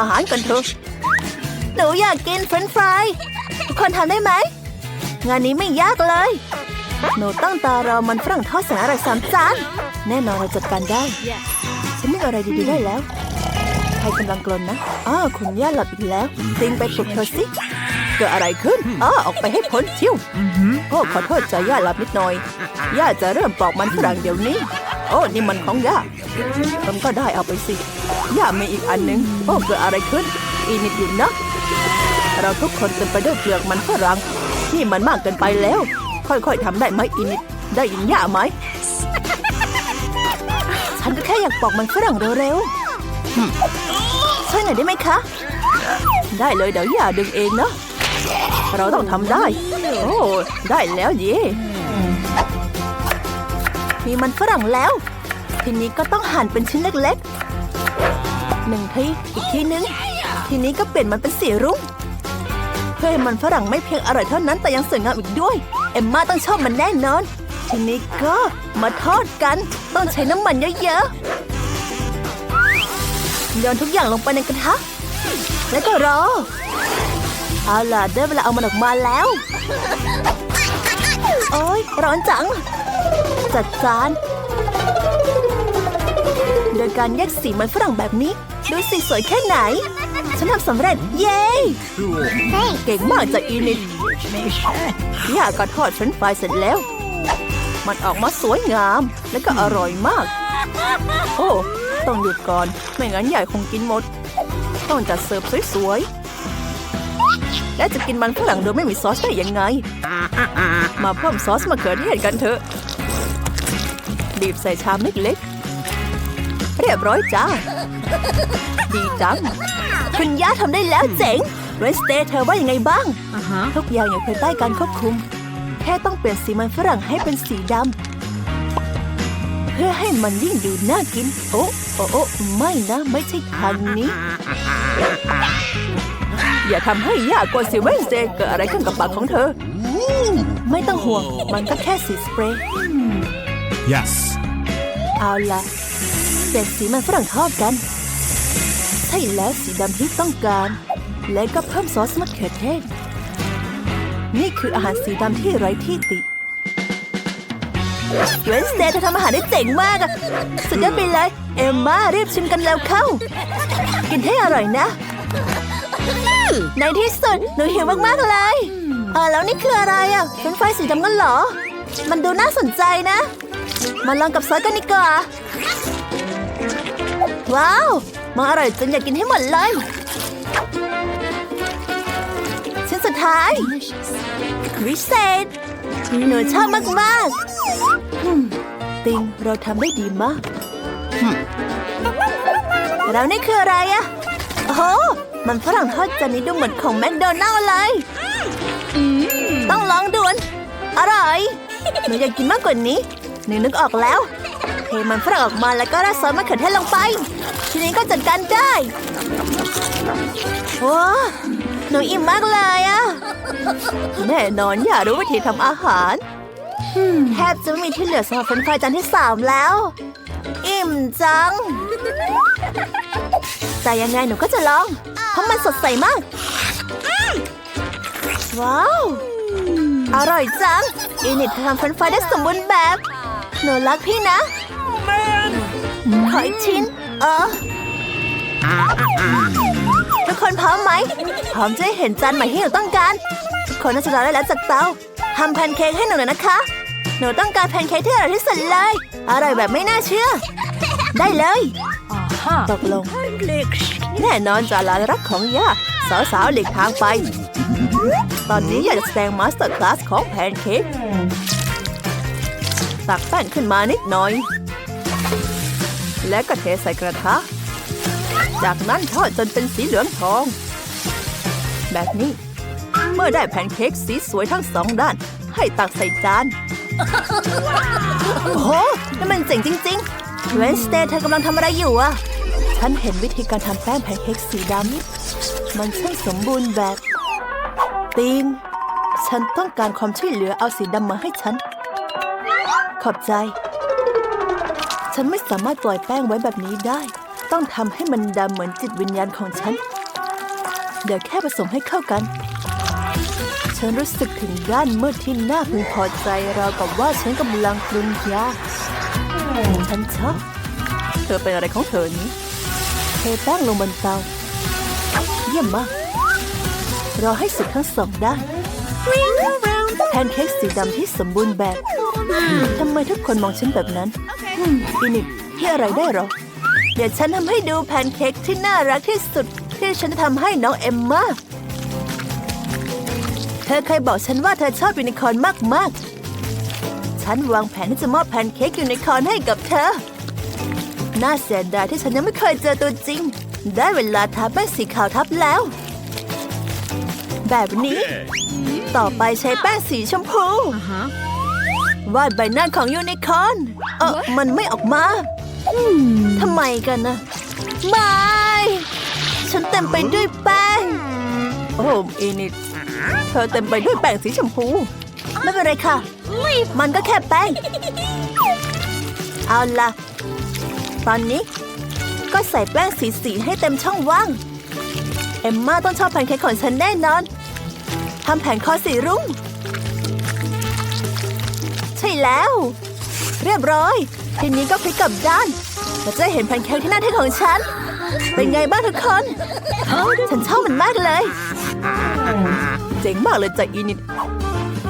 อาหารกันเถอะ หนูอยากกินเฟรนช์ฟรายทุกคนทำได้ไหม งานนี้ไม่ยากเลย หนูตั้งตารอมันฝรั่งทอดแสนอร่อยสามจาน แน่นอนเราจัดการได้ ฉันนึกอะไรดีๆได้แล้ว ใครกำลังกลนนะ อ้าคุณย่าหลับอีกแล้วติงไปปลุกเธอสิ เกิดอะไรขึ้น อ้าออกไปให้พ้นชิวโอ้ขอโทษใจย่าหลับนิดหน่อย ย่าจะเริ่มปอกมันฝรั่งเดี๋ยวนี้ โอ้ นี่มันของย่ามันก็ได้เอาไปสิ ย่ามีอีกอันหนึ่งโอ้เกิดอะไรขึ้น อีนิดอยู่นะ เราทุกคนเต็มไปด้วยเปลือกมันฝรั่งนี่มันมากเกินไปแล้ว ค่อยๆทำได้ไหมอีนิด ได้ยินย่าไหม ฉันก็แค่อยากปอกมันฝรั่งเร็วๆช่วยหน่อยได้ไหมคะ ได้เลยเดี๋ยวย่าดึงเองเนาะเราต้องทำได้ โอ้ ได้แล้วเย่มีมันฝรั่งแล้ว ทีนี้ก็ต้องหั่นเป็นชิ้นเล็กๆ หนึ่งทีอีกทีนึง ทีนี้ก็เปลี่ยนมันเป็นสีรุ้งเพื่อให้มันฝรั่งไม่เพียงอร่อยเท่านั้นแต่ยังสวยงามอีกด้วย เอมมาต้องชอบมันแน่นอน ทีนี้ก็มาทอดกัน ต้องใช้น้ำมันเยอะๆโยนทุกอย่างลงไปในกระทะแล้วก็รอเอาล่ะได้เวลาเอามันออกมาแล้ว โอ้ยร้อนจัง จัดจาน โดยการแยกสีมันฝรั่งแบบนี้ ดูสิสวยแค่ไหน ฉันทำสำเร็จ เย้เก่งมากจากอีนิดย่าก็ทอดเฟรนช์ฟรายเสร็จแล้ว มันออกมาสวยงามและก็อร่อยมาก โอ้ ต้องหยุดก่อน ไม่งั้นยายคงกินหมด ต้องจัดเสิร์ฟสวยๆ และจะกินมันฝรั่งโดยไม่มีซอสได้ยังไง มาเพิ่มซอสมะเขือเทศกันเถอะบีบใส่ชามเล็กๆ เรียบร้อยจ้า ดีจัง คุณย่าทำได้แล้วเจ๋งเรสเตเธอว่ายังไงบ้าง ทุกอย่างอยู่ภายใต้การควบคุม แค่ต้องเปลี่ยนสีมันฝรั่งให้เป็นสีดำ เพื่อให้มันยิ่งดูน่ากิน โอ้โอ้โอ้ไม่นะ ไม่ใช่ทางนี้ อย่าทำให้ย่ากลัวสิเวนสเดย์เกิดอะไรขึ้นกับปากของเธอ ไม่ต้องห่วง มันก็แค่สีสเปรย์ Yes. เอาละ เปลี่สีมันฝรั่งทอดกัน ใช่แล้วสีดำที่ต้องการ และก็เพิ่มซอสมะเขือเทศ นี่คืออาหารสีดำที่ไร้ที่ติเวนสเตย์เธอทำอาหารได้เจ๋งมากอะสุดยอดไปเลย เอมมารีบชิมกันแล้วเข้า กินให้อร่อยนะ ในที่สุด หนูหิวมาก ๆ เลยเออแล้วนี่คืออะไรอะเป็นไฟสีดำกันเหรอ มันดูน่าสนใจนะ มาลองกับซอสกันดีกว่า ว้าวมันอร่อยจนอยากกินให้หมดเลยชิ้นสุดท้ายวิเศษหนูชอบมากๆอืมติงเราทำได้ดีมากอืมแล้วนี่คืออะไรอะโอ้โหมันฝรั่งทอดจานนี้ดูเหมือนของแมคโดนัลล์เลย ต้องลองด่วนอร่อยหนูอยากกินมากกว่านี้หนูนึกออกแล้วเทมันฝรั่งออกมาแล้วก็ราดซอสมะเขือเทศลงไป ทีนี้ก็จัดการได้ว้าหนูอิ่มมากเลยอะแน่นอนอย่ารู้วิธีทำอาหารแทบจะไม่มีที่เหลือสำหรับเฟรนช์ฟรายจานที่สามแล้ว อิ่มจัง แต่ยังไงหนูก็จะลอง เพราะมันสดใสมาก ว้าว อร่อยจังอินิดทำเฟรนฟรายได้สมบูรณ์แบบ หนูรักพี่นะ ขออีกชิ้น เออ ทุกคนพร้อมไหม พร้อมจะให้เห็นจานใหม่ที่หนูต้องการ ทุกคนน่าจะรอได้แล้วจากเตาทำแพนเค้กให้หนูหน่อยนะคะ หนูต้องการแพนเค้กที่อร่อยที่สุดเลย อร่อยแบบไม่น่าเชื่อ ได้เลย ตกลง แน่นอนจาลารักของย่าสาวๆหลีกทางไป ตอนนี้อยากจะแสดงมาสเตอร์คลาสของแพนเค้กตักแป้งขึ้นมานิดหน่อย และก็เทใส่กระทะ จากนั้นทอดจนเป็นสีเหลืองทอง แบบนี้ เมื่อได้แพนเค้กสีสวยทั้งสองด้าน ให้ตักใส่จาน โอ้โหนี่นมันเจ๋งจริงๆเวนสเตย์เธอกำลังทำอะไรอยู่อะฉันเห็นวิธีการทำแป้งแพนเค้กสีดำมันช่างสมบูรณ์แบบติงฉันต้องการความช่วยเหลือเอาสีดำมาให้ฉัน ขอบใจ ฉันไม่สามารถปล่อยแป้งไว้แบบนี้ได้ ต้องทำให้มันดำเหมือนจิตวิญญาณของฉัน เดี๋ยวแค่ผสมให้เข้ากัน ฉันรู้สึกถึงด้านมืดที่น่าพึงพอใจราวกับว่าฉันกำลังปรุงยาฉันชอบเธอเป็นอะไรของเธอนี้เทแป้งลงบนเตา เยี่ยมมาก รอให้สุกทั้งสองด้านแพนเค้กสีดำที่สมบูรณ์แบบทำไมทุกคนมองฉันแบบนั้น อืมอินิกที่อะไรได้หรอ เดี๋ยวฉันทำให้ดูแพนเค้กที่น่ารักที่สุด ที่ฉันจะทำให้น้องเอมมาเธอเคยบอกฉันว่าเธอชอบยูนิคอร์นมาก ๆ ฉันวางแผนที่จะมอบแพนเค้กยูนิคอร์นให้กับเธอ น่าเสียดายที่ฉันยังไม่เคยเจอตัวจริง ได้เวลาทาแป้งสีขาวทับแล้ว แบบนี้ ต่อไปใช้แป้งสีชมพู วาดใบหน้าของยูนิคอร์นเออมันไม่ออกมาทำไมกันนะไม่ ฉันเต็มไปด้วยแป้ง โอ้อินิดเธอเต็มไปด้วยแป้งสีชมพู ไม่เป็นไรค่ะ มันก็แค่แป้ง เอาล่ะ ตอนนี้ ก็ใส่แป้งสีสีให้เต็มช่องว่าง เอมมาต้องชอบแพนเค้กของฉันแน่นอนทำแผงคอสีรุ้งใช่ แล้ว เรียบร้อยทีนี้ก็พลิกกลับด้านเราจะเห็นแพนเค้กที่น่าเท่ของฉัน เป็นไงบ้างทุกคนฉันชอบมันมากเลย เจ๋งมากเลยจ้ะอีนิด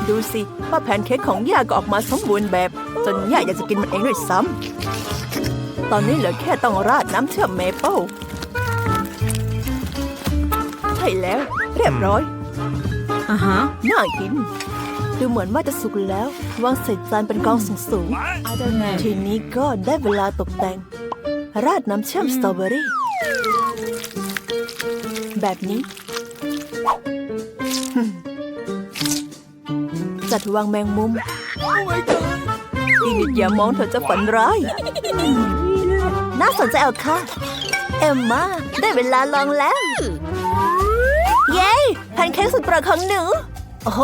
ดูสิว่าแพนเค้กของย่าก็ออกมาสมบูรณ์แบบ จนย่าอยากจะกินมันเองด้วยซ้ำตอนนี้เหลือแค่ต้องราดน้ำเชื่อมเมเปิลใช่แล้ว เรียบร้อย Uh huh. น่ากิน ดูเหมือนว่าจะสุกแล้ว วางใส่จานเป็นกองสูงสูง I don't know. ๆทีนี้ก็ได้เวลาตกแต่ง ราดน้ำเชื่อมสตรอเบอรี่ แบบนี้ จัดวางแมงมุมอีนิดอย่ามองเธอจะฝันร้าย น่าสนใจเอาค่ะ เอมมาได้เวลาลองแล้ว เย้แพนเค้กสุดโปรดของหนู โอ้โห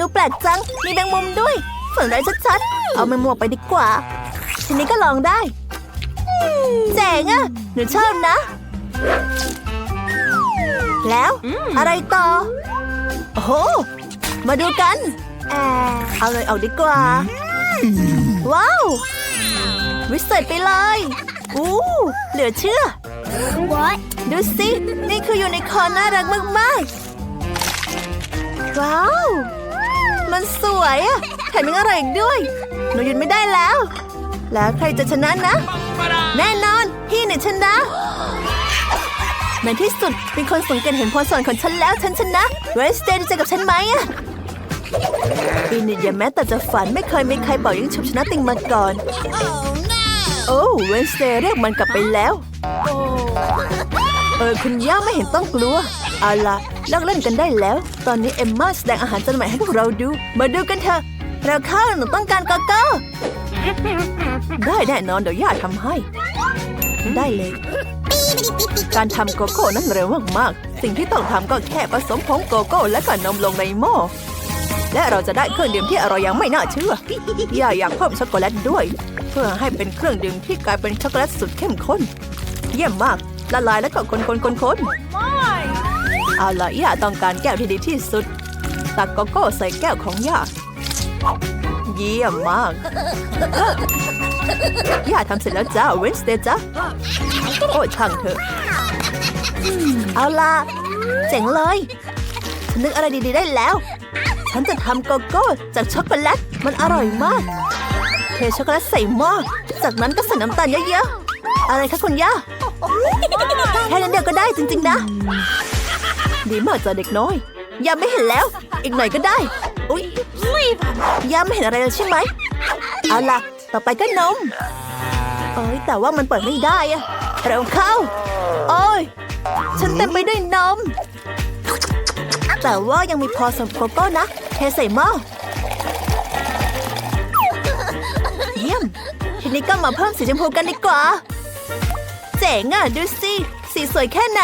หนูแปลกจัง มีแมงมุมด้วย ฝันร้ายชัดๆ เอาแมงมุมออกไปดีกว่า ทีนี้ก็ลองได้เจ๋งอะหนูชอบนะ แล้วอะไรต่อ โอ้โห มาดูกัน เอาเลยออกดีกว่า ว้าว วิเศษไปเลย อู้เหลือเชื่อ What? ดูสิ นี่คือยูนิคอร์นน่ารักมาก ๆ ว้าว มันสวยอะแถมยังอร่อยอีกด้วย หนูหยุดไม่ได้แล้ว แล้วใครจะชนะนะ แน่นอน พี่เนี่ยชนะในที่สุดมีคนสังเกตเห็นพรสวรรค์ของฉันแล้วฉันชนะเวสเตย์ดีใจกับฉันไหมอะอีนิดอย่าแม้แต่จะฝันไม่เคยมีใครบอกยิงฉุบชนะติงมาก่อน โอ้เวนสเตย์เรียกมันกลับไปแล้ว เออคุณย่าไม่เห็นต้องกลัวเอาล่ะเลิกเล่นกันได้แล้ว ตอนนี้เอมมาแสดงอาหารจานใหม่ให้พวกเราดู มาดูกันเถอะเราข้าวหนูต้องการโกโก้ได้แน่นอนเดี๋ยวย่าทำให้ ได้เลย การทำโกโก้นั้นเร็วมากๆ สิ่งที่ต้องทำก็แค่ผสมผงโกโก้และก็นมลงในหม้อและเราจะได้เครื่องดื่มที่อร่อยอย่างไม่น่าเชื่อย่าอยากเพิ่มช็อกโกแลตด้วย เพื่อให้เป็นเครื่องดื่มที่กลายเป็นช็อกโกแลตสุดเข้มข้น เยี่ยมมาก ละลายแล้วก็คนคนคนคนเอาล่ะย่าต้องการแก้วที่ดีที่สุด ตักโกโก้ใส่แก้วของย่า เยี่ยมมาก ย่าทำเสร็จแล้วจ้าเวนสเตย์จ้าโอ้ยช่างเถอะ เอาล่ะ เจ๋งเลย ฉันนึกอะไรดีๆได้แล้ว ฉันจะทำโกโก้จากช็อกโกแลต มันอร่อยมาก เทช็อกโกแลตใส่หม้อ จากนั้นก็ใส่น้ำตาลเยอะๆ อะไรคะคุณย่า แค่นั้นเดียวก็ได้จริง ๆ นะ ดีมากจ้ะเด็กน้อยย่าไม่เห็นแล้ว อีกหน่อยก็ได้ อุ๊ยย่าไม่เห็นอะไรเลยใช่ไหมเอาล่ะ ต่อไปก็นมเอ้ยแต่ว่ามันเปิดไม่ได้อะเร็วเข้า โอ้ย ฉันเต็มไปด้วยนม แต่ว่ายังมีพอสำหรับโกโก้นะเทใส่หม้อเยี่ยมทีนี้ก็มาเพิ่มสีชมพูกันดีกว่า จ๋งอะดูสิ สีสวยแค่ไหน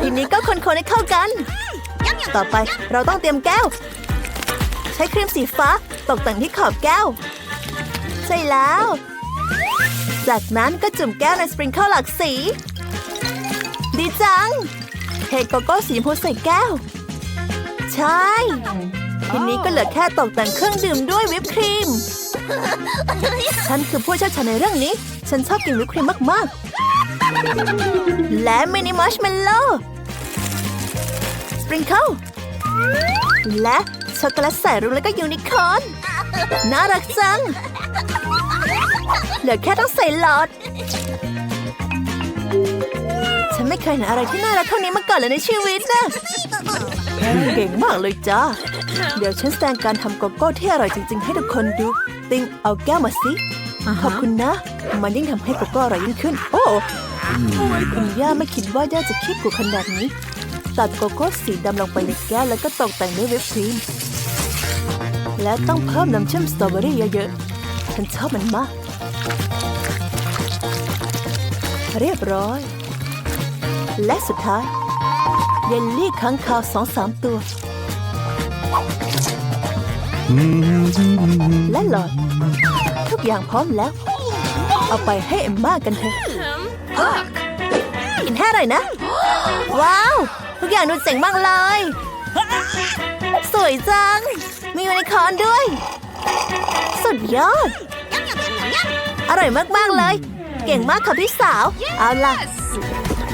ทีนี้ก็คนๆให้เข้ากัน ต่อไปเราต้องเตรียมแก้ว ใช้ครีมสีฟ้าตกแต่งที่ขอบแก้ว ใช่แล้ว จากนั้นก็จุ่มแก้วในสปริงเกิลหลากสี ดีจังเทโกโก้สีชมพูใส่แก้ว ใช่ ทีนี้ก็เหลือแค่ตกแต่งเครื่องดื่มด้วยวิปครีม ฉันคือผู้เชี่ยวชาญในเรื่องนี้ ฉันชอบกินวิปครีมมากๆ และมินิมัชเมลโล่สปริงเกิลและช็อกโกแลตใส่รุ้งแล้วก็ยูนิคอร์นน่ารักจัง เหลือแค่ต้องใส่หลอด ฉันไม่เคยเห็นอะไรที่น่ารักเท่านี้มาก่อนเลยในชีวิตนะเก่งมากเลยจ้า เดี๋ยวฉันแสดงการทำโกโก้ที่อร่อยจริง ๆ ให้ทุกคนดู ติงเอาแก้วมาสิอ่าขอบฮะคุณนะ มันยิ่งทำให้โกโก้อร่อยยิ่งขึ้น โอ้คุณย่าไม่คิดว่าย่าจะคิดกูขนาดนี้ ตัดโกโก้สีดำลงไปในแก้วแล้วก็ตกแต่งด้วยวิปครีม และต้องเพิ่มน้ำเชื่อมสตรอเบอรี่เยอะๆ ฉันชอบมันมาก เรียบร้อย และสุดท้าย เยลลี่ค้างคาวสองสามตัว และหลอด ทุกอย่างพร้อมแล้ว เอาไปให้เอ็มม่ากันเถอะกินให้อร่อยนะ ว้าว ทุกอย่างดูเจ๋งมากเลย สวยจัง มียูนิคอร์นด้วย สุดยอด อร่อยมาก ๆ เลย เก่งมากค่ะพี่สาว เอาล่ะ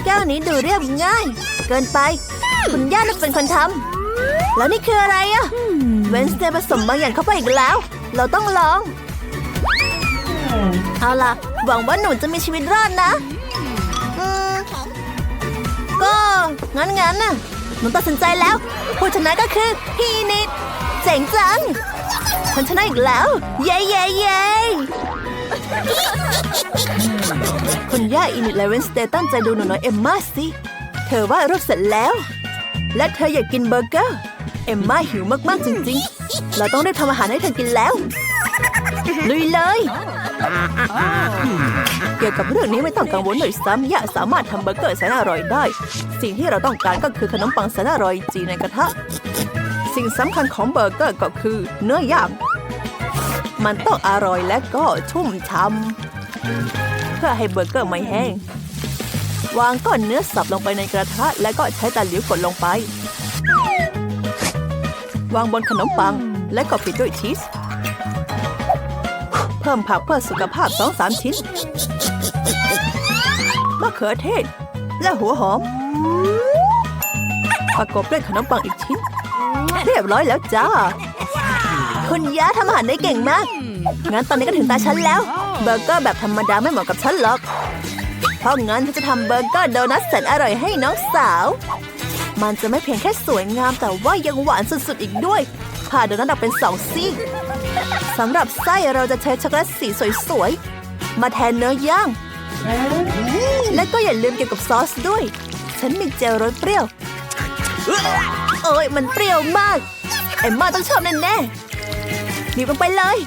แก้วนี้ดูเรียบง่าย เกินไป คุณย่าน่าจะเป็นคนทำ แล้วนี่คืออะไรอะเวนสเตย์ผสมบางอย่างเข้าไปอีกแล้ว เราต้องลอง เอาล่ะ หวังว่าหนูจะมีชีวิตรอดนะอืมก็งั้นงั้นๆน่ะหนูตัดสินใจแล้ว ผู้ชนะก็คือพี่นิดเจ๋งจังฉันชนะอีกแล้ว เย้เย้เย้คุณย่าอินิดและเวนสเตย์ตั้งใจดูหนูน้อยเอมมาสิ เธอว่าดรูปเสร็จแล้ว และเธออยากกินเบอร์เกอร์ เอมมาหิวมากๆจริงๆ เราต้องได้ทำอาหารให้เธอกินแล้ว ลุยเลย เกี่ยวกับเรื่องนี้ไม่ต้องกังวลเลยซ้ำย่าสามารถทำเบอร์เกอร์แสนอร่อยได้ สิ่งที่เราต้องการก็คือขนมปังแสนอร่อยจีในกระทะ สิ่งสำคัญของเบอร์เกอร์ก็คือเนื้อย่าง มันต้องอร่อยและก็ชุ่มช่ำเพื่อให้เบอร์เกอร์ไม่แห้ง วางก้อนเนื้อสับลงไปในกระทะ แล้วก็ใช้ตะหลิวกดลงไป วางบนขนมปัง และก็ปิดด้วยชีส เพิ่มผักเพื่อสุขภาพสองสามชิ้นมะเขือเทศ และหัวหอม ประกอบด้วยขนมปังอีกชิ้น เรียบร้อยแล้วจ้า คุณย่าทำอาหารได้เก่งมาก งั้นตอนนี้ก็ถึงตาฉันแล้ว เบอร์เกอร์แบบธรรมดาไม่เหมาะกับฉันหรอก เพราะงั้นฉันจะทำเบอร์เกอร์โดนัทแสนอร่อยให้น้องสาว มันจะไม่เพียงแค่สวยงามแต่ว่ายังหวานสุดๆอีกด้วยผ่าโดนัทออกเป็นสองซีกสำหรับไส้เราจะใช้ช็อกโกแลตสีสวยๆ มาแทนเนื้อย่าง และก็อย่าลืมเกี่ยวกับซอสด้วย ฉันมีเจลรสเปรี้ยวโอ้ยมันเปรี้ยวมากเอ็มมาต้องชอบแน่ๆบีบลงไปเลย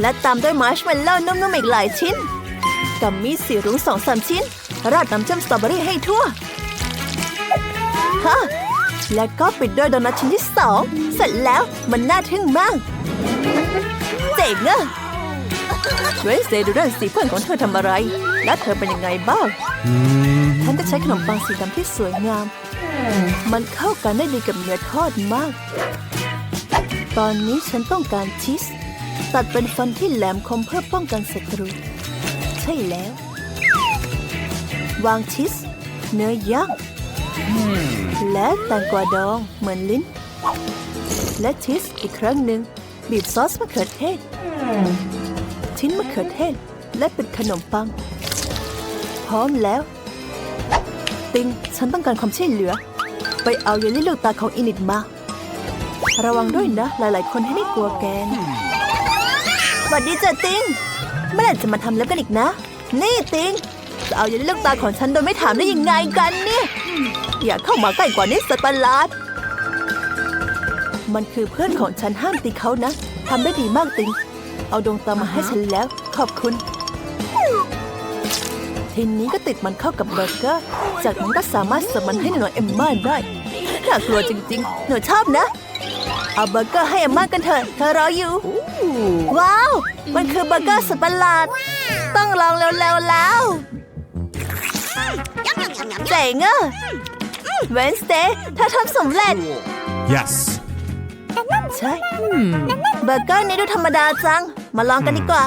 และตามด้วยมาร์ชเมลโล่นุ่มๆอีกหลายชิ้น กัมมี่สีรุ้งสองสามชิ้น ราดน้ำจิ้มสตรอเบอรี่ให้ทั่ว ฮะและก็ปิดด้วยโดนัทชิ้นที่สองเสร็จแล้วมันน่าทึ่งมากเจ๋งอะเวนสเดย์ดูด้านสีเพื่อนของเธอทำอะไร แล้วเธอเป็นยังไงบ้างฉันจะใช้ขนมปังสีดำที่สวยงาม มันเข้ากันได้ดีกับเนื้อทอดมาก ตอนนี้ฉันต้องการชีสตัดเป็นฟันที่แหลมคมเพื่อป้องกันศัตรู ใช่แล้ว วางชีสเนื้อย่าง และแตงกวาดองเหมือนลิ้น และชีสอีกครั้งหนึ่ง บีบซอสมะเขือเทศ ชิ้นมะเขือเทศ และปิดขนมปัง พร้อมแล้ว ติง ฉันต้องการความช่วยเหลือ ไปเอาเยลลี่ลูกตาของอินิดมา ระวังด้วยนะ หลายๆ คนให้ได้กลัวแกนสวัสดีเจ้าติงเมื่อไหร่จะมาทำเล็บกันอีกนะ นี่ติง จะเอาเยลลี่ลูกตาของฉันโดยไม่ถามได้ยังไงกันเนี่ย อย่าเข้ามาใกล้กว่านี้สัตว์ประหลาด มันคือเพื่อนของฉันห้ามตีเขานะทำได้ดีมากติง เอาดวงตามาให้ฉันแล้ว ขอบคุณ ทีนี้ก็ติดมันเข้ากับเบอร์เกอร์ จากนั้นก็สามารถเสิร์ฟมันให้หนูน้อยเอมม่าได้ น่ากลัวจริงๆ หนูชอบนะ เอาเบอร์เกอร์ให้อาม่ากันเถอะ เธอรออยู่ ว้าว มันคือเบอร์เกอร์สุดประหลาด ต้องลองเร็วๆแล้ว เจ๋งอะเวนสเตย์เธอทำสำเร็จ Yes. ใช่เบอร์เกอร์นี้ดูธรรมดาจัง มาลองกันดีกว่า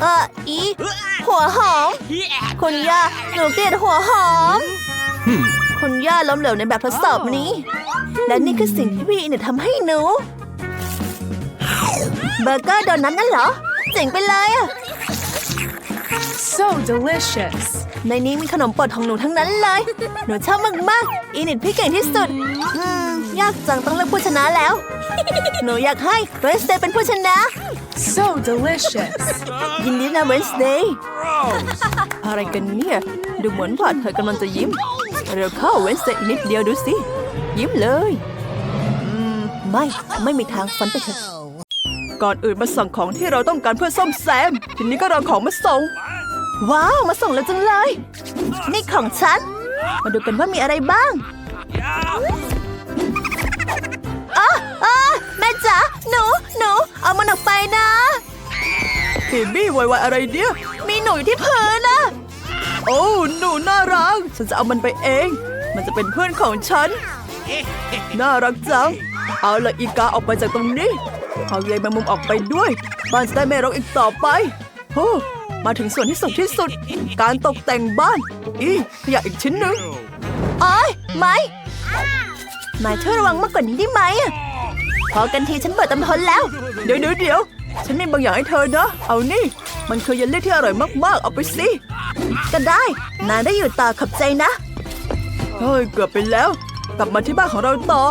เอออีหัวหอม คุณย่าหนูเกลียดหัวหอม คุณย่าล้มเหลวในแบบทดสอบนี้ และนี่คือสิ่งที่พี่อินทำให้หนู เบอร์เกอร์โดนัทนั่นเหรอ เจ๋งไปเลยอะ So delicious. ในนี้มีขนมโปรดของหนูทั้งนั้นเลย หนูชอบมากๆอีนิดพี่เก่งที่สุดอืมยากจังต้องเลือกผู้ชนะแล้ว หนูอยากให้เวนสเดย์เป็นผู้ชนะ So delicious. ยินดีนะเวนสเดย์อะไรกันเนี่ย ดูเหมือนว่าเธอกำลังจะยิ้ม เร็วเข้าเวนสเดย์อีกนิดเดียวดูสิ ยิ้มเลยอืมไม่ ไม่มีทางฟันไปเถอะก่อนอื่นมาสั่งของที่เราต้องการเพื่อซ่อมแซม ทีนี้ก็รอของมาส่ง ว้าว มาส่งแล้วจังเลย นี่ของฉัน มาดูกันว่ามีอะไรบ้างอ๋ออ๋อแม่จ๋าหนู หนู เอามันออกไปนะบีบี้วายวายอะไรเนี่ย มีหนูอยู่ที่พื้นนะโอ้หนูน่ารัก ฉันจะเอามันไปเอง มันจะเป็นเพื่อนของฉัน น่ารักจัง เอาละอีกาออกไปจากตรงนี้ เอาใยแมงมุมออกไปด้วยบ้านจะได้ไม่รกอีกต่อไปโอ้ มาถึงส่วนที่สุดที่สุด การตกแต่งบ้าน อีขยะอีกชิ้นหนึ่งอ้อยไม่ไม่ช่วยระวังมากกว่านี้ได้ไหมอะพอกันทีฉันเปิดตำทนแล้ว เดี๋ยวเดี๋ยวเดี๋ยวฉันมีบางอย่างให้เธอนะ เอานี่ มันคือเยลลี่ที่อร่อยมากๆ เอาไปสิ ก็ได้ นายได้อยู่ต่อขอบใจนะ เฮ้ย เกือบไปแล้ว กลับมาที่บ้านของเราต่อ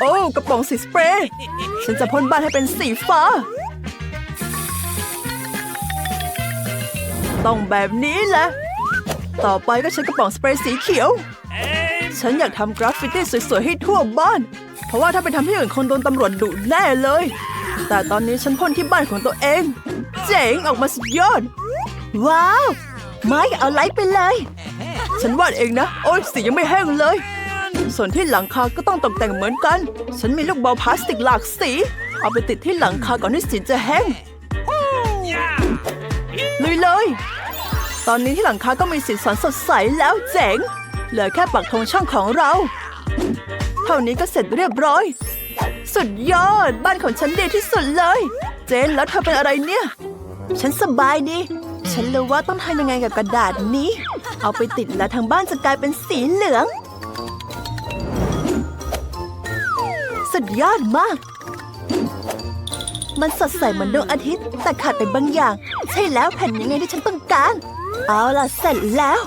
โอ้ กระป๋องสีสเปรย์ ฉันจะพ่นบ้านให้เป็นสีฟ้า ต้องแบบนี้แหละ ต่อไปก็ใช้กระป๋องสเปรย์สีเขียว ฉันอยากทำกราฟฟิตี้สวยๆ ให้ทั่วบ้าน เพราะว่าถ้าไปทำที่อื่นคนโดนตำรวจดุแน่เลย แต่ตอนนี้ฉันพ่นที่บ้านของตัวเอง เจ๋งออกมาสุดยอด ว้าว ไม่เอาไลท์ไปเลย ฉันวาดเองนะ โอ้ยสียังไม่แห้งเลย ส่วนที่หลังคาก็ต้องตกแต่งเหมือนกัน ฉันมีลูกบอลพลาสติกหลากสี เอาไปติดที่หลังคาก่อนที่สีจะแห้ง ลุยเลย ตอนนี้ที่หลังคาก็มีสีสันสดใสแล้วเจ๋ง เหลือแค่ปักธงช่องของเรา เท่านี้ก็เสร็จเรียบร้อย สุดยอด บ้านของฉันดีที่สุดเลย เจนแล้วเธอเป็นอะไรเนี่ย ฉันสบายดี ฉันรู้ว่าต้องทำยังไงกับกระดาษนี้ เอาไปติดแล้วทางบ้านจะกลายเป็นสีเหลือง สุดยอดมาก มันสดใสเหมือนดวงอาทิตย์ แต่ขาดไปบางอย่าง ใช่แล้วแผ่นยังไงที่ฉันต้องการ เอาล่ะเสร็จแล้ว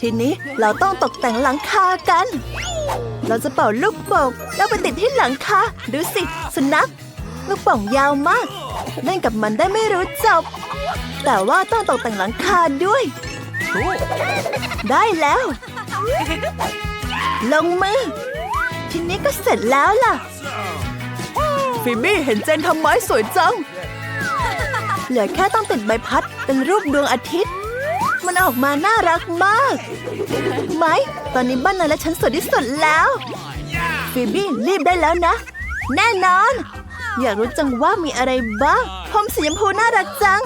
ทีนี้เราต้องตกแต่งหลังคากัน เราจะเป่าลูกโป่งแล้วไปติดที่หลังคาดูสิสุนัขลูกโป่งยาวมากเล่นกับมันได้ไม่รู้จบ แต่ว่าต้องตกแต่งหลังคาด้วย ได้แล้ว ลงมือทีนี้ก็เสร็จแล้วล่ะ ฟิบี้เห็นเจนทำไม้สวยจัง เหลือแค่ต้องติดใบพัดเป็นรูปดวงอาทิตย์ มันออกมาน่ารักมาก ไหม ตอนนี้บ้านนายและฉันสวยที่สุดแล้ว ฟิบี้รีบได้แล้วนะ แน่นอน อยากรู้จังว่ามีอะไรบ้างผมสีชมพูน่ารักจัง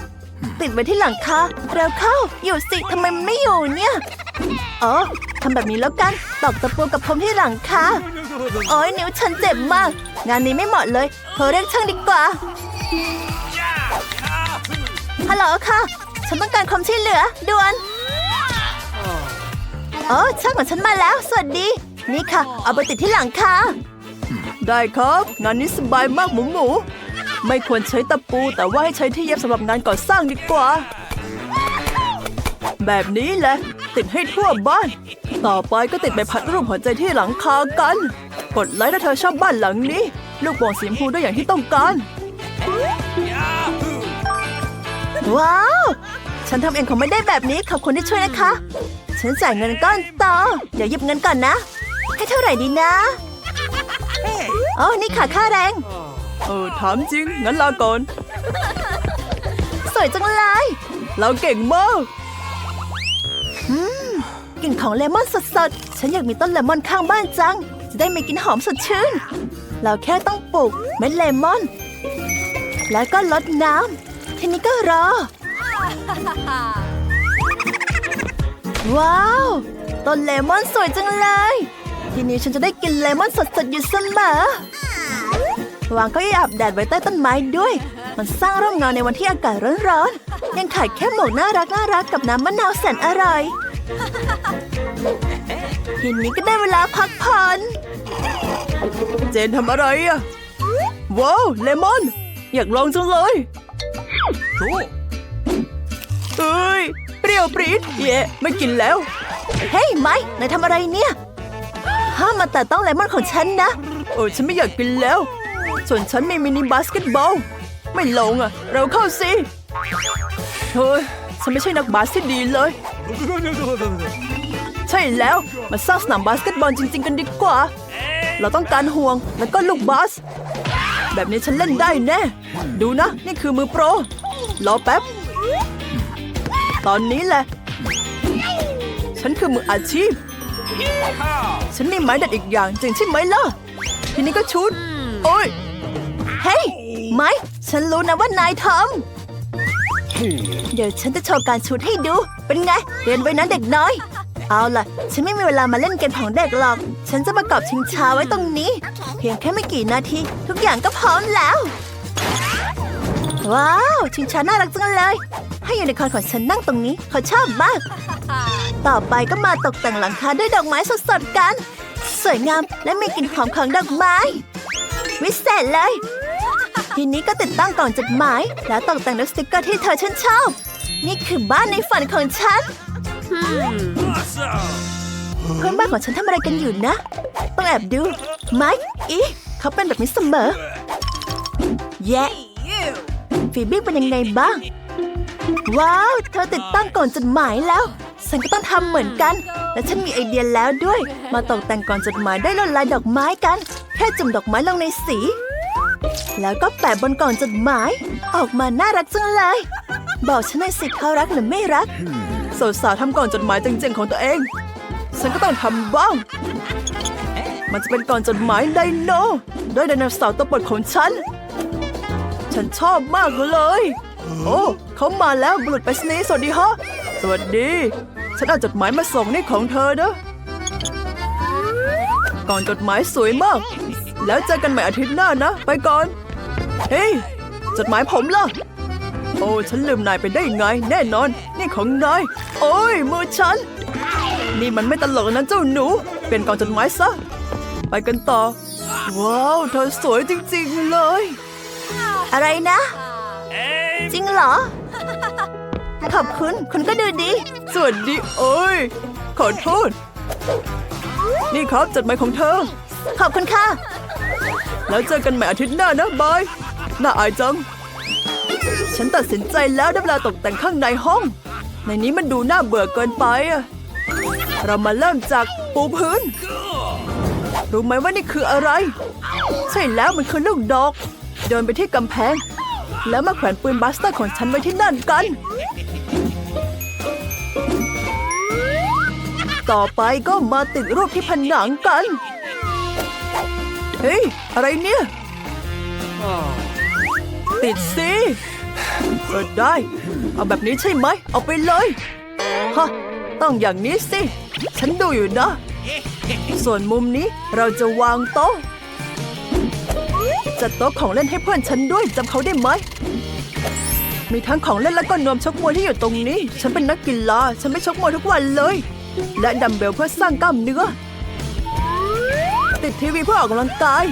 ติดไว้ที่หลังคาเร็วเข้า อยู่สิทำไมมันไม่อยู่เนี่ยอ๋อทำแบบนี้แล้วกันตอกตะปูกับผมที่หลังคาโอ้ยนิ้วฉันเจ็บมาก งานนี้ไม่เหมาะเลยเธอเรียกช่างดีกว่าฮัลโหลค่ะ ฉันต้องการความช่วยเหลือด่วนโอ้ช่างของฉันมาแล้ว สวัสดี นี่ค่ะ เอาไปติดที่หลังคาได้ครับ งานนี้สบายมากหมูหมู ไม่ควรใช้ตะปู แต่ว่าให้ใช้ที่เย็บสำหรับงานก่อสร้างดีกว่า แบบนี้แหละ ติดให้ทั่วบ้าน ต่อไปก็ติดใบพัดรูปหัวใจที่หลังคากัน กดไลค์ถ้าเธอชอบบ้านหลังนี้ ลูกโป่งสีชมพูได้อย่างที่ต้องการ ว้าว ฉันทำเองคงไม่ได้แบบนี้ขอบคุณที่ช่วยนะคะ ฉันจ่ายเงินก้อนต่อเดี๋ยวหยิบเงินก่อนนะ ให้เท่าไหร่ดีนะอ๋อนี่ค่ะค่าแรง เออถามจริง งั้นลาก่อน สวยจังเลย เราเก่งมากอืมกลิ่นของเลมอนสดๆ ฉันอยากมีต้นเลมอนข้างบ้านจัง จะได้มีกลิ่นหอมสดชื่น เราแค่ต้องปลูกเม็ดเลมอน แล้วก็ลดน้ำ ทีนี้ก็รอ ว้าว ต้นเลมอนสวยจังเลย ทีนี้ฉันจะได้กินเลมอนสดๆอยู่เสมอ วางเก้าอี้อาบแดดไว้ใต้ต้นไม้ด้วย มันสร้างร่มเงาในวันที่อากาศร้อนๆ ยังขายแค่หมวกน่ารักน่ารักกับน้ำมะนาวแสนอร่อยทีนี้ก็ได้เวลาพักผ่อน เจนทำอะไรอะว้าวเลมอน อยากลองจังเลย Cool. เอ้ย เปรี้ยวปรี๊ดเย่ไม่กินแล้ว เฮ้ยไม้นายทำอะไรเนี่ย ห้ามมาแต่ต้องเลมอนของฉันนะ โอ้ฉันไม่อยากกินแล้ว ส่วนฉันมีมินิบาสเกตบอล ไม่ลงอะ เราเข้าสิเฮ้ยฉันไม่ใช่นักบาสที่ดีเลย ใช่แล้ว มาสร้างสนามบาสเกตบอลจริง ๆ กันดีกว่า เราต้องการห่วงแล้วก็ลูกบาส แบบนี้ฉันเล่นได้แน่ ดูนะ นี่คือมือโปร รอแป๊บ ตอนนี้แหละ ฉันคือมืออาชีพ ฉันมีไม้ดัดอีกอย่างจริงใช่ไหมล่ะ ทีนี้ก็ชุด โอ้ย เฮ้ย ไม้ฉันรู้นะว่านายทำ เดี๋ยวฉันจะโชว์การชุดให้ดู เป็นไง เรียนไว้นะเด็กน้อย เอาล่ะ ฉันไม่มีเวลามาเล่นเกมของเด็กหรอก ฉันจะประกอบชิงช้าไว้ตรงนี้ เพียงแค่ไม่กี่นาที ทุกอย่างก็พร้อมแล้ว ว้าว ชิงช้าน่ารักจังเลย ให้ยูนิคอร์นของฉันนั่งตรงนี้ เขาชอบมาก ต่อไปก็มาตกแต่งหลังคาด้วยดอกไม้สดๆกัน สวยงามและมีกลิ่นหอมของดอกไม้ วิเศษเลย ทีนี้ก็ติดตั้งกล่องจดหมาย แล้วตกแต่งด้วยสติกเกอร์ที่เธอชื่นชอบ นี่คือบ้านในฝันของฉัน Awesome. เพื่อนบ้านของฉันทำอะไรกันอยู่นะต้องแอบดูไมค์อีเขาเป็นแบบนี้เสมอ แย่ฟีบี้เป็นยังไงบ้าง ว้าว เธอติดตั้งก่อนจดหมายแล้ว ฉันก็ต้องทำเหมือนกัน และฉันมีไอเดียแล้วด้วย มาตกแต่งก่อนจดหมายได้ลวดลายดอกไม้กัน แค่จุ่มดอกไม้ลงในสี แล้วก็แปะบนกล่องจดหมาย ออกมาน่ารักจังเลย บอกฉันหน่อยสิเขารักหรือไม่รักสาวๆทำก่อนจดหมายจริงๆของตัวเอง ฉันก็ต้องทำบ้าง มันจะเป็นก่อนจดหมายไดโนด้วยไดโนเสาร์ตัวโปรดของฉัน ฉันชอบมากเลย โอ้เขามาแล้วบุรุษไปรษณีสวัสดีฮะสวัสดี ฉันเอาจดหมายมาส่งนี่ของเธอนะก่อนจดหมายสวยมาก แล้วเจอกันใหม่อาทิตย์หน้านะ ไปก่อน เฮ้ยจดหมายผมล่ะ โอ้ฉันลืมนายไปได้ไง แน่นอน นี่ของนาย โอ้ยมือฉัน นี่มันไม่ตลกนะเจ้าหนู เปลี่ยนกล่องจดหมายซะ ไปกันต่อ ว้าว เธอสวยจริง ๆ เลย อะไรนะ จริงเหรอ ขอบคุณ คุณก็ดูดี สวัสดีโอ้ย ขอโทษ นี่ครับจดหมายของเธอ ขอบคุณค่ะ แล้วเจอกันใหม่อาทิตย์หน้านะบาย น่าอายจัง ฉันตัดสินใจแล้วได้เวลาตกแต่งข้างในห้อง ในนี้มันดูน่าเบื่อเกินไปอะเรามาเริ่มจากปูพื้น รู้ไหมว่านี่คืออะไร ใช่แล้วมันคือลูกดอก เดินไปที่กำแพง แล้วมาแขวนปืนบัสเตอร์ของฉันไว้ที่นั่นกัน ต่อไปก็มาติดรูปที่ผนังกัน เฮ้ย อะไรเนี่ย ติดสิเออได้ เอาแบบนี้ใช่ไหม เอาไปเลย ฮะ ต้องอย่างนี้สิ ฉันดูอยู่นะ ส่วนมุมนี้เราจะวางโต๊ะจัดโต๊ะของเล่นให้เพื่อนฉันด้วยจำเขาได้ไหม มีทั้งของเล่นและก็นวมชกมวยที่อยู่ตรงนี้ ฉันเป็นนักกีฬาฉันไม่ชกมวยทุกวันเลย และดัมเบลเพื่อสร้างกล้ามเนื้อ ติดทีวีเพื่อออกกำลังกาย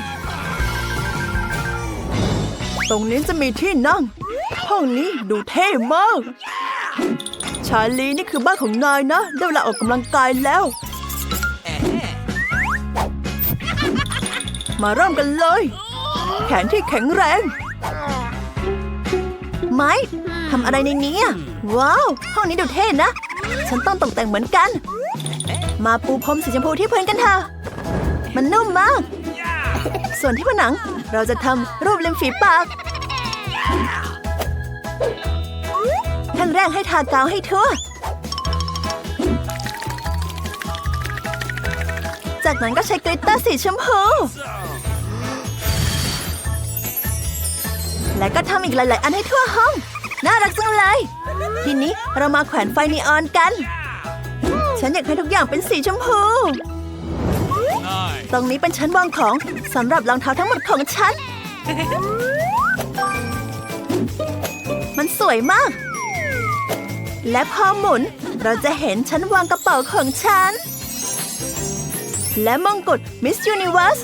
ตรงนี้จะมีที่นั่ง ห้องนี้ดูเท่มาก ชาลีนี่คือบ้านของนายนะ ได้เวลาออกกำลังกายแล้ว มาเริ่มกันเลย แขนที่แข็งแรง ไม้ทำอะไรในนี้อะว้าว ห้องนี้ดูเท่นะ ฉันต้องตกแต่งเหมือนกัน มาปูพรมสีชมพูที่พื้นกันเถอะมันนุ่มมาก ส่วนที่ผนังเราจะทำรูปริมฝีปากขั้นแรกให้ทากาวให้ทั่ว จากนั้นก็ใช้กลิตเตอร์สีชมพู และก็ทำอีกหลาย ๆ อันให้ทั่วห้อง น่ารักจังเลย ทีนี้เรามาแขวนไฟนีออนกัน ฉันอยากให้ทุกอย่างเป็นสีชมพู ตรงนี้เป็นชั้นวางของสำหรับรองเท้าทั้งหมดของฉัน มันสวยมาก และพอหมุนเราจะเห็นชั้นวางกระเป๋าของฉัน และมงกุฎ Miss Universe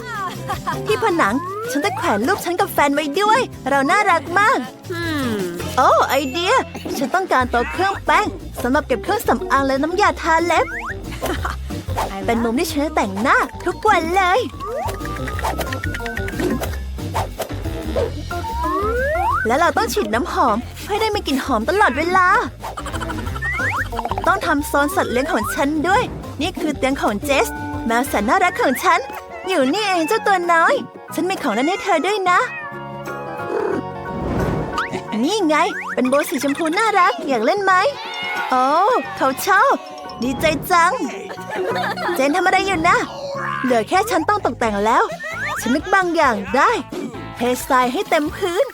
ที่ผนังฉันจะแขวนรูปฉันกับแฟนไว้ด้วย เราน่ารักมาก โอ้ไอเดีย ฉันต้องการโต๊ะเครื่องแป้งสำหรับเก็บเครื่องสำอางและน้ำยาทาเล็บ เป็นมุมที่ฉันจะแต่งหน้าทุกวันเลย และเราต้องฉีดน้ำหอมเพื่อได้มีกลิ่นหอมตลอดเวลา ต้องทำโซนสัตว์เลี้ยงของฉันด้วย นี่คือเตียงของเจส แมวแสนน่ารักของฉัน อยู่นี่เองเจ้าตัวน้อย ฉันมีของเล่นให้เธอด้วยนะ นี่ไง เป็นโบสีชมพูน่ารัก อยากเล่นไหม โอ้ เขาชอบดีใจจัง เจนทำอะไรอยู่นะ เหลือแค่ฉันต้องตกแต่งแล้ว ฉันนึกบางอย่างได้ เททรายให้เต็มพื้น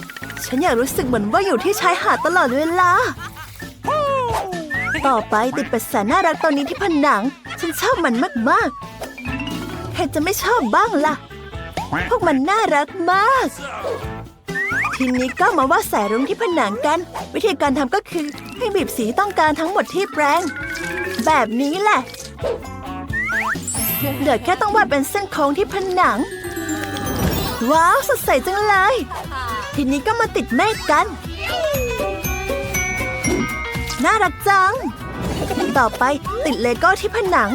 ฉันอยากรู้สึกเหมือนว่าอยู่ที่ชายหาดตลอดเวลา ต่อไปติดป็ดแสนน่ารักตัวนี้ที่ผนัง ฉันชอบมันมากๆ ใครจะไม่ชอบบ้างล่ะ พวกมันน่ารักมาก ทีนี้ก็มาวาดสายรุ้งที่ผนังกัน วิธีการทำก็คือให้บีบสีต้องการทั้งหมดที่แปรงแบบนี้แหละเหลือแค่ต้องวาดเป็นเส้นโค้งที่ผนัง ว้าวสดใสจังเลย ทีนี้ก็มาติดเมฆกัน น่ารักจัง ต่อไปติดเลโก้ที่ผนัง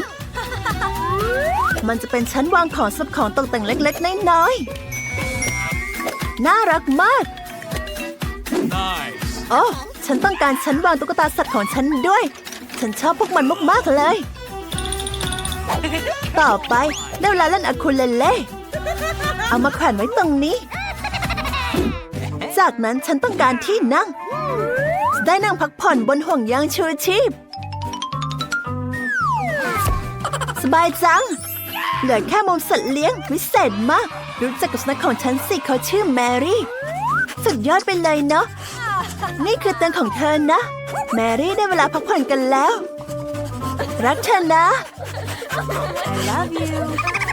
มันจะเป็นชั้นวางของสับของตกแต่งเล็กๆน้อยๆ น่ารักมาก Nice. โอ้ ฉันต้องการชั้นวางตุ๊กตาสัตว์ของฉันด้วย ฉันชอบพวกมันมากๆเลย ต่อไปได้เวลาเล่นอะคูเลเล่ เอามาแขวนไว้ตรงนี้ จากนั้นฉันต้องการที่นั่ง ได้นั่งพักผ่อนบนห่วงยางชูชีพ สบายจัง เหลือแค่มุมสัตว์เลี้ยงวิเศษมาก รู้จักกับสุนัขของฉันสิเขาชื่อแมรี่ สุดยอดไปเลยเนาะ นี่คือเตียงของเธอนะ แมรี่ได้เวลาพักผ่อนกันแล้ว รักเธอนะ I love you